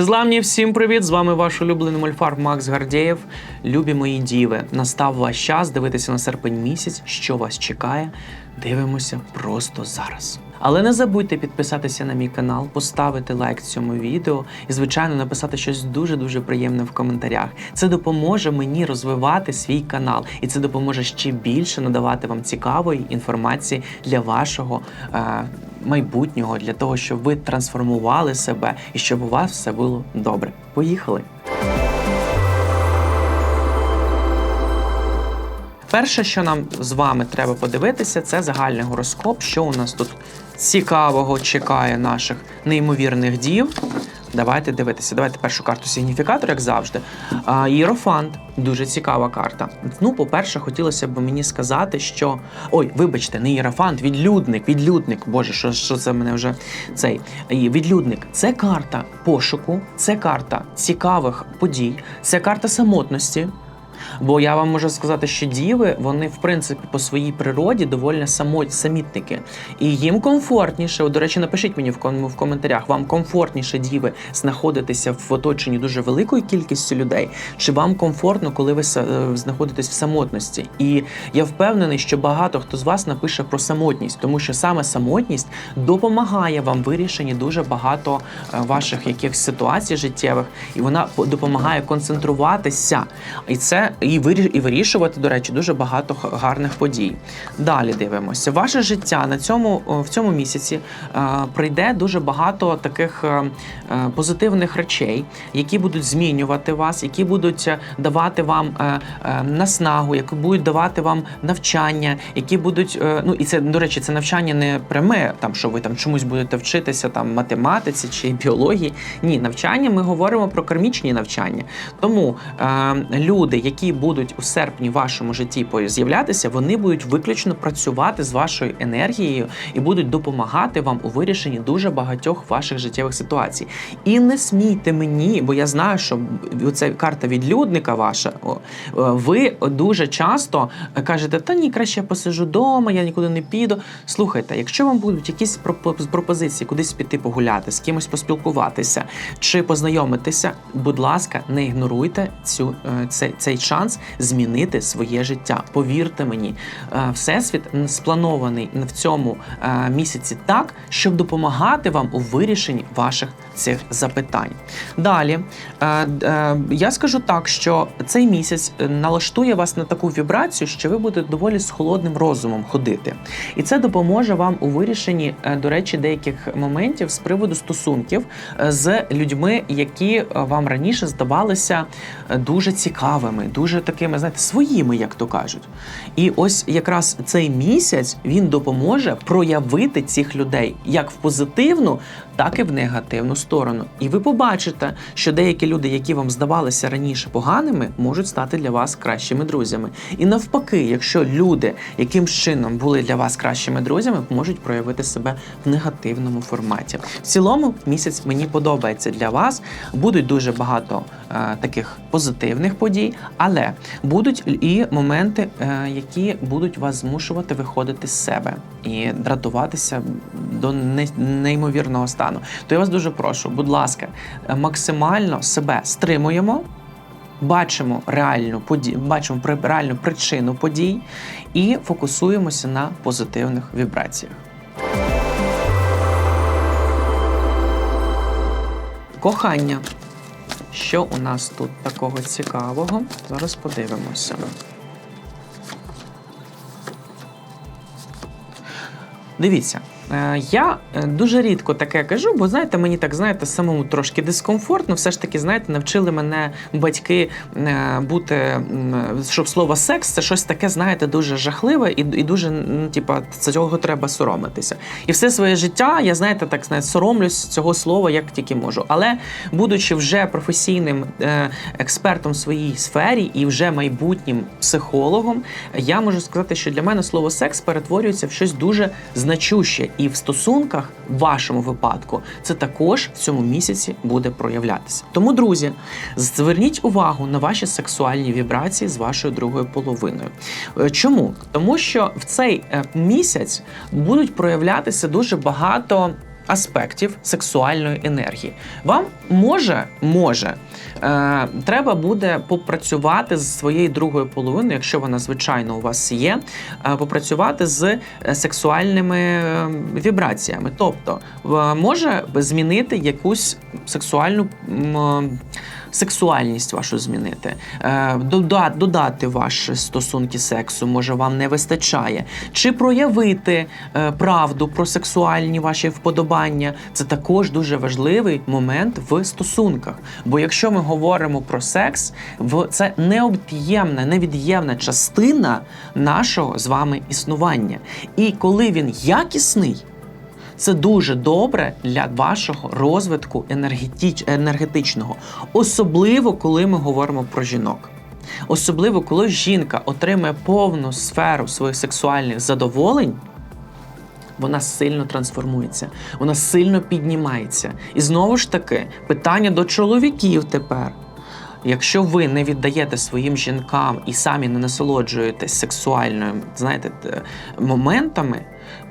Незламні, всім привіт! З вами ваш улюблений мольфар Макс Гардєєв. Любі мої діви. Настав ваш час дивитися на серпень місяць, що вас чекає. Дивимося просто зараз. Але не забудьте підписатися на мій канал, поставити лайк цьому відео і, звичайно, написати щось дуже-дуже приємне в коментарях. Це допоможе мені розвивати свій канал, і це допоможе ще більше надавати вам цікавої інформації для вашого е, майбутнього, для того, щоб ви трансформували себе і щоб у вас все було добре. Поїхали! Перше, що нам з вами треба подивитися, це загальний гороскоп, що у нас тут цікавого чекає наших неймовірних дів. Давайте дивитися. Давайте першу карту сигніфікатор, як завжди. Єрофант дуже цікава карта. Ну, по-перше, хотілося б мені сказати, що. Ой, вибачте, не єрофант, відлюдник, відлюдник. Боже, що, що це мене вже цей відлюдник. Це карта пошуку, це карта цікавих подій, це карта самотності. Бо я вам можу сказати, що діви, вони в принципі по своїй природі доволі само. І їм комфортніше, до речі, напишіть мені в, ком- в коментарях, вам комфортніше діви знаходитися в оточенні дуже великої кількості людей, чи вам комфортно, коли ви е, знаходитесь в самотності? І я впевнений, що багато хто з вас напише про самотність, тому що саме самотність допомагає вам вирішенні дуже багато е, ваших якихось ситуацій життєвих, і вона допомагає концентруватися. І це і вирі- і вирішувати, до речі, дуже багато гарних подій. Далі дивимося. Ваше життя на цьому в цьому місяці е, прийде дуже багато таких е, е, позитивних речей, які будуть змінювати вас, які будуть давати вам наснагу, які будуть давати вам навчання, які будуть ну і це до речі, це навчання не пряме, там що ви там чомусь будете вчитися там математиці чи біології. Ні, навчання ми говоримо про кармічні навчання. Тому люди, які будуть у серпні в вашому житті з'являтися, вони будуть виключно працювати з вашою енергією і будуть допомагати вам у вирішенні дуже багатьох ваших життєвих ситуацій. І не смійте мені, бо я знаю, що ця карта відлюдника ваша. Ви дуже часто кажете, та ні, краще я посижу вдома, я нікуди не піду. Слухайте, якщо вам будуть якісь пропозиції, кудись піти погуляти, з кимось поспілкуватися чи познайомитися, будь ласка, не ігноруйте цю е, цей, цей шанс змінити своє життя. Повірте мені, е, всесвіт спланований в цьому е, місяці так, щоб допомагати вам у вирішенні ваших цих запитань. Далі е, е, я скажу так, що цей місяць е, налаштує вас на таку вібрацію, що ви будете доволі з холодним розумом ходити. І це допоможе вам у вирішенні, до речі, деяких моментів з приводу стосунків з людьми, які вам раніше здавалися дуже цікавими, дуже такими, знаєте, своїми, як то кажуть. І ось якраз цей місяць він допоможе проявити цих людей як в позитивну, так і в негативну сторону. І ви побачите, що деякі люди, які вам здавалися раніше поганими, можуть стати для вас кращими друзями. І навпаки, якщо люди якимсь чином були для вас кращими друзями, можуть проявити себе в негативному форматі. В цілому місяць мені подобається для вас. Будуть дуже багато е, таких позитивних подій, але будуть і моменти, е, які будуть вас змушувати виходити з себе і дратуватися до неймовірного стану. То я вас дуже прошу, будь ласка, е, максимально себе стримуємо. Бачимо реальну подію, бачимо реальну причину подій і фокусуємося на позитивних вібраціях. Кохання. Що у нас тут такого цікавого? Зараз подивимося. Дивіться, я е, дуже рідко таке кажу, бо знаєте, мені так знаєте, самому трошки дискомфортно. Все ж таки, знаєте, навчили мене батьки е, бути, щоб слово секс це щось таке, знаєте, дуже жахливе і, і дуже, ну, типа, цього треба соромитися. І все своє життя я, знаєте, так знаєте, соромлюсь цього слова, як тільки можу. Але будучи вже професійним е, експертом в своїй сфері і вже майбутнім психологом, я можу сказати, що для мене слово секс перетворюється в щось дуже значуще, і в стосунках, в вашому випадку, це також в цьому місяці буде проявлятися. Тому, друзі, зверніть увагу на ваші сексуальні вібрації з вашою другою половиною. Е, Чому? Тому що в цей е, місяць будуть проявлятися дуже багато аспектів сексуальної енергії. Вам може, може, е, треба буде попрацювати з своєю другою половиною, якщо вона звичайно у вас є, е, попрацювати з е, сексуальними е, вібраціями. Тобто е, може змінити якусь сексуальну. е, Сексуальність вашу змінити, е, дода- додати ваші стосунки сексу, може вам не вистачає, чи проявити е, правду про сексуальні ваші вподобання. Це також дуже важливий момент в стосунках. Бо якщо ми говоримо про секс, в- це необ'ємна, невід'ємна частина нашого з вами існування. І коли він якісний, це дуже добре для вашого розвитку енергетич... енергетичного, особливо коли ми говоримо про жінок. Особливо, коли жінка отримує повну сферу своїх сексуальних задоволень, вона сильно трансформується, вона сильно піднімається. І знову ж таки, питання до чоловіків тепер. Якщо ви не віддаєте своїм жінкам і самі не насолоджуєтесь сексуальними, знаєте, моментами,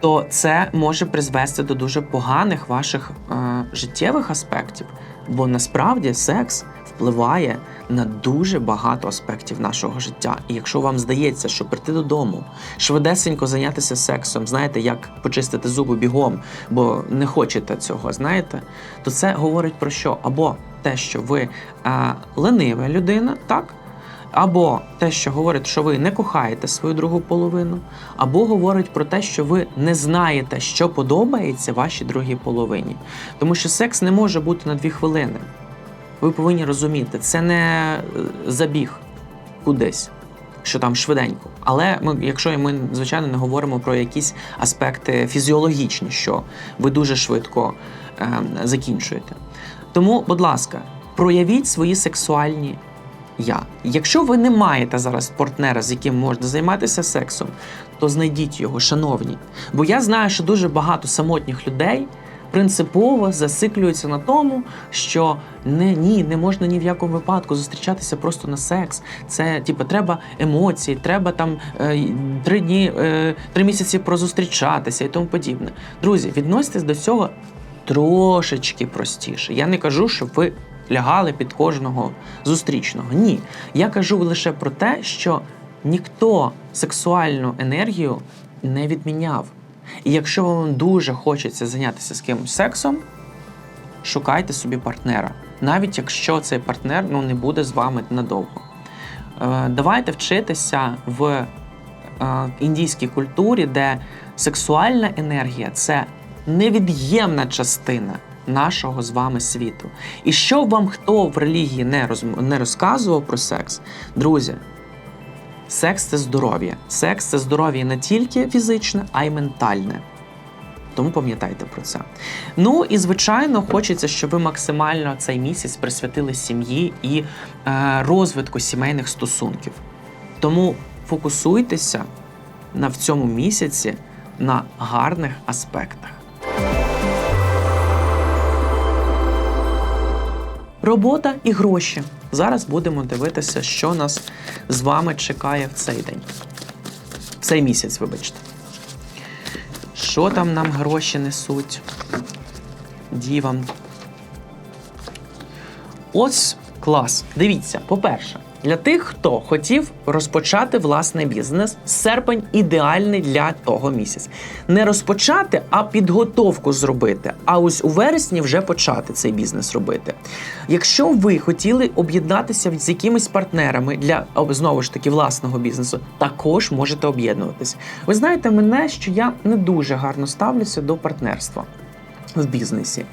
то це може призвести до дуже поганих ваших е, життєвих аспектів. Бо насправді секс впливає на дуже багато аспектів нашого життя. І якщо вам здається, що прийти додому, швидесенько зайнятися сексом, знаєте, як почистити зуби бігом, бо не хочете цього, знаєте, то це говорить про що? Або те, що ви е, ленива людина, так? Або те, що говорить, що ви не кохаєте свою другу половину, або говорить про те, що ви не знаєте, що подобається вашій другій половині. Тому що секс не може бути на дві хвилини. Ви повинні розуміти, це не е, забіг кудись, що там швиденько. Але ми, якщо ми, звичайно, не говоримо про якісь аспекти фізіологічні, що ви дуже швидко е, закінчуєте. Тому, будь ласка, проявіть свої сексуальні я. Якщо ви не маєте зараз партнера, з яким можна займатися сексом, то знайдіть його, шановні. Бо я знаю, що дуже багато самотніх людей принципово засиклюються на тому, що не ні, не можна ні в якому випадку зустрічатися просто на секс. Це типу, треба емоції, треба там е, три дні, е, три місяці прозустрічатися і тому подібне. Друзі, відноситесь до цього трошечки простіше. Я не кажу, щоб ви лягали під кожного зустрічного. Ні. Я кажу лише про те, що ніхто сексуальну енергію не відміняв. І якщо вам дуже хочеться зайнятися з кимось сексом, шукайте собі партнера, навіть якщо цей партнер ну, не буде з вами надовго. Е, Давайте вчитися в е, індійській культурі, де сексуальна енергія це невід'ємна частина нашого з вами світу. І що б вам хто в релігії не, роз, не розказував про секс, друзі, секс це здоров'я. Секс це здоров'я не тільки фізичне, а й ментальне. Тому пам'ятайте про це. Ну і звичайно, хочеться, щоб ви максимально цей місяць присвятили сім'ї і е, розвитку сімейних стосунків. Тому фокусуйтеся на в цьому місяці на гарних аспектах. Робота і гроші. Зараз будемо дивитися, що нас з вами чекає в цей день. В цей місяць, вибачте. Що там нам гроші несуть? Дівам. Ось клас. Дивіться, по-перше, для тих, хто хотів розпочати власний бізнес, серпень ідеальний для того місяця. Не розпочати, а підготовку зробити. А ось у вересні вже почати цей бізнес робити. Якщо ви хотіли об'єднатися з якимись партнерами для знову ж таки власного бізнесу, також можете об'єднуватися. Ви знаєте мене, що я не дуже гарно ставлюся до партнерства в бізнесі.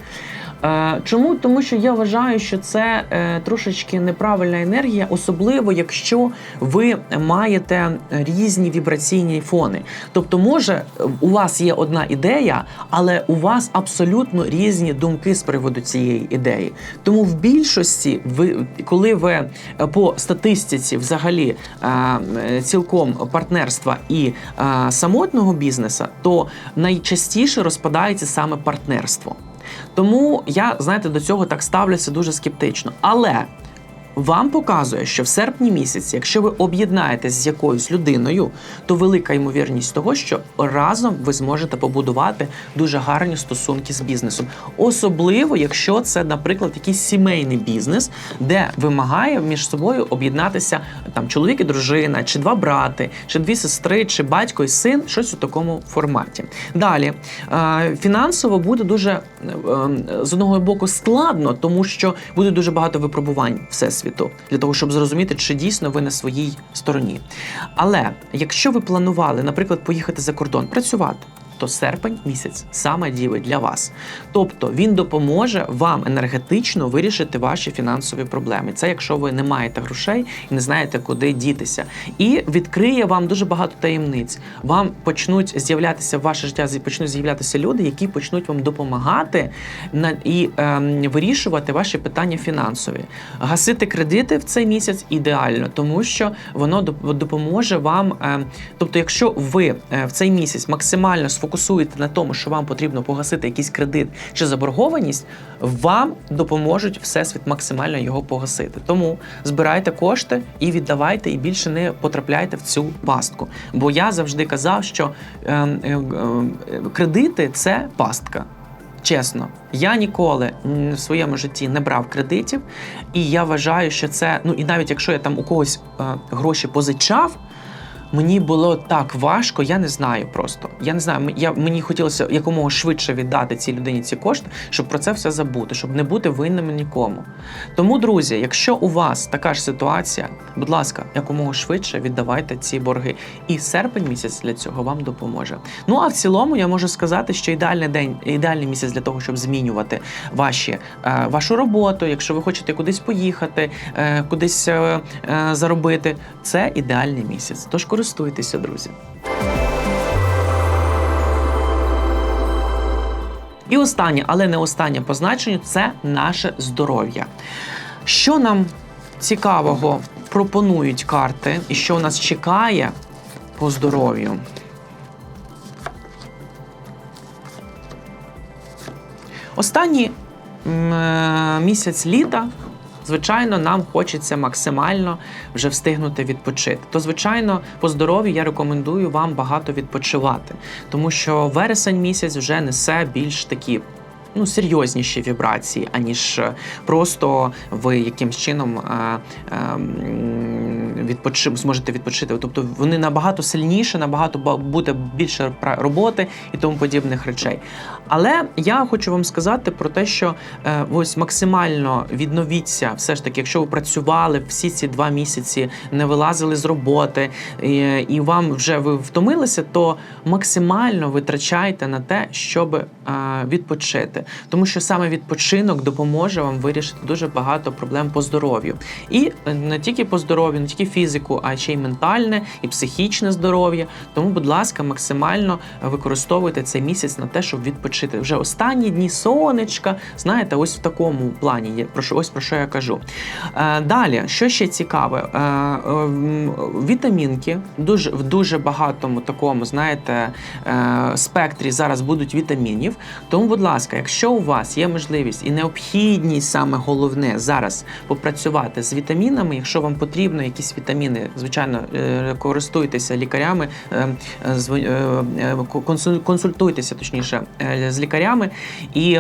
Е, Чому? Тому що я вважаю, що це е, трошечки неправильна енергія, особливо якщо ви маєте різні вібраційні фони. Тобто, може, у вас є одна ідея, але у вас абсолютно різні думки з приводу цієї ідеї. Тому в більшості, ви, коли ви е, по статистиці взагалі цілком партнерства і самотнього бізнесу, то найчастіше розпадається саме партнерство. Тому я, знаєте, до цього так ставлюся дуже скептично. Але вам показує, що в серпні місяці, якщо ви об'єднаєтесь з якоюсь людиною, то велика ймовірність того, що разом ви зможете побудувати дуже гарні стосунки з бізнесом. Особливо, якщо це, наприклад, якийсь сімейний бізнес, де вимагає між собою об'єднатися там чоловік і дружина, чи два брати, чи дві сестри, чи батько і син, щось у такому форматі. Далі е, фінансово буде дуже е, е, з одного боку складно, тому що буде дуже багато випробувань всесвіту для того, щоб зрозуміти, чи дійсно ви на своїй стороні. Але якщо ви планували, наприклад, поїхати за кордон працювати. То серпень місяць саме діє для вас. Тобто він допоможе вам енергетично вирішити ваші фінансові проблеми. Це якщо ви не маєте грошей і не знаєте, куди дітися. І відкриє вам дуже багато таємниць. Вам почнуть з'являтися в ваше життя, почнуть з'являтися люди, які почнуть вам допомагати на і ем, вирішувати ваші питання фінансові. Гасити кредити в цей місяць ідеально, тому що воно допоможе вам. ем, тобто, якщо ви е, в цей місяць максимально сфокусуєте на тому, що вам потрібно погасити якийсь кредит чи заборгованість, вам допоможуть всесвіт максимально його погасити. Тому збирайте кошти і віддавайте, і більше не потрапляйте в цю пастку. Бо я завжди казав, що е, е, кредити це пастка. Чесно, я ніколи в своєму житті не брав кредитів, і я вважаю, що це ну і навіть якщо я там у когось е, гроші позичав. Мені було так важко, я не знаю просто. Я не знаю, я, мені хотілося якомога швидше віддати цій людині ці кошти, щоб про це все забути, щоб не бути винним нікому. Тому, друзі, якщо у вас така ж ситуація, будь ласка, якомога швидше віддавайте ці борги. І серпень місяць для цього вам допоможе. Ну а в цілому я можу сказати, що ідеальний день, ідеальний місяць для того, щоб змінювати ваші, е, вашу роботу, якщо ви хочете кудись поїхати, е, кудись е, заробити, це ідеальний місяць. Тож користуйтеся, друзі. І останнє, але не останнє по значенню це наше здоров'я. Що нам цікавого пропонують карти, і що нас чекає по здоров'ю? Останній е, місяць літа. Звичайно, нам хочеться максимально вже встигнути відпочити. То, звичайно, по здоров'ю я рекомендую вам багато відпочивати, тому що вересень місяць вже несе більш такі. Ну, серйозніші вібрації, аніж просто ви якимсь чином е, е, відпочи, зможете відпочити. Тобто вони набагато сильніше, набагато буде більше роботи і тому подібних речей. Але я хочу вам сказати про те, що е, ось максимально відновіться, все ж таки, якщо ви працювали всі ці два місяці, не вилазили з роботи, і, і вам вже ви втомилися, то максимально витрачайте на те, щоб е, відпочити. Тому що саме відпочинок допоможе вам вирішити дуже багато проблем по здоров'ю. І е, не тільки по здоров'ю, не тільки фізику, а ще й ментальне і психічне здоров'я. Тому, будь ласка, максимально використовуйте цей місяць на те, щоб відпочити. Вже останні дні сонечка, знаєте, ось в такому плані є про що ось про що я кажу. Е, далі, що ще цікаве, е, е, вітамінки дуже в дуже багатому такому, знаєте, е, спектрі зараз будуть вітамінів. Тому, будь ласка, якщо у вас є можливість і необхідність, саме головне зараз попрацювати з вітамінами, якщо вам потрібно якісь вітаміни, звичайно, е, користуйтеся лікарями, е, е, консультуйтеся точніше з лікарями і.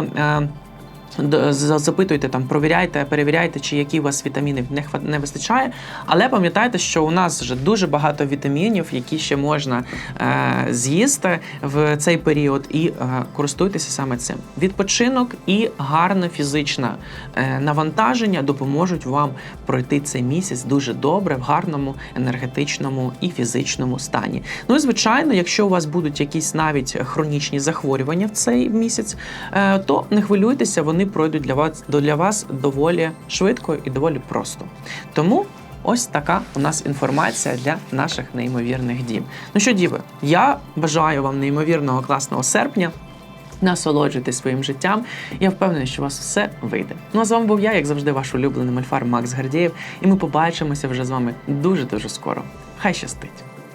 Запитуйте там, провіряйте, перевіряйте, чи які у вас вітамінів не вистачає. Але пам'ятайте, що у нас вже дуже багато вітамінів, які ще можна е, з'їсти в цей період, і е, користуйтеся саме цим. Відпочинок і гарне фізичне е, навантаження допоможуть вам пройти цей місяць дуже добре, в гарному енергетичному і фізичному стані. Ну і звичайно, якщо у вас будуть якісь навіть хронічні захворювання в цей місяць, е, то не хвилюйтеся, вони пройдуть для вас для вас доволі швидко і доволі просто. Тому. Ось така у нас інформація для наших неймовірних дім. Ну що, діви, я бажаю вам неймовірного класного серпня. Насолоджуйтесь своїм життям. Я впевнений, що у вас все вийде. Ну а з вами був я, як завжди, ваш улюблений мальфар Макс Гардієв. І ми побачимося вже з вами дуже дуже скоро. Хай щастить!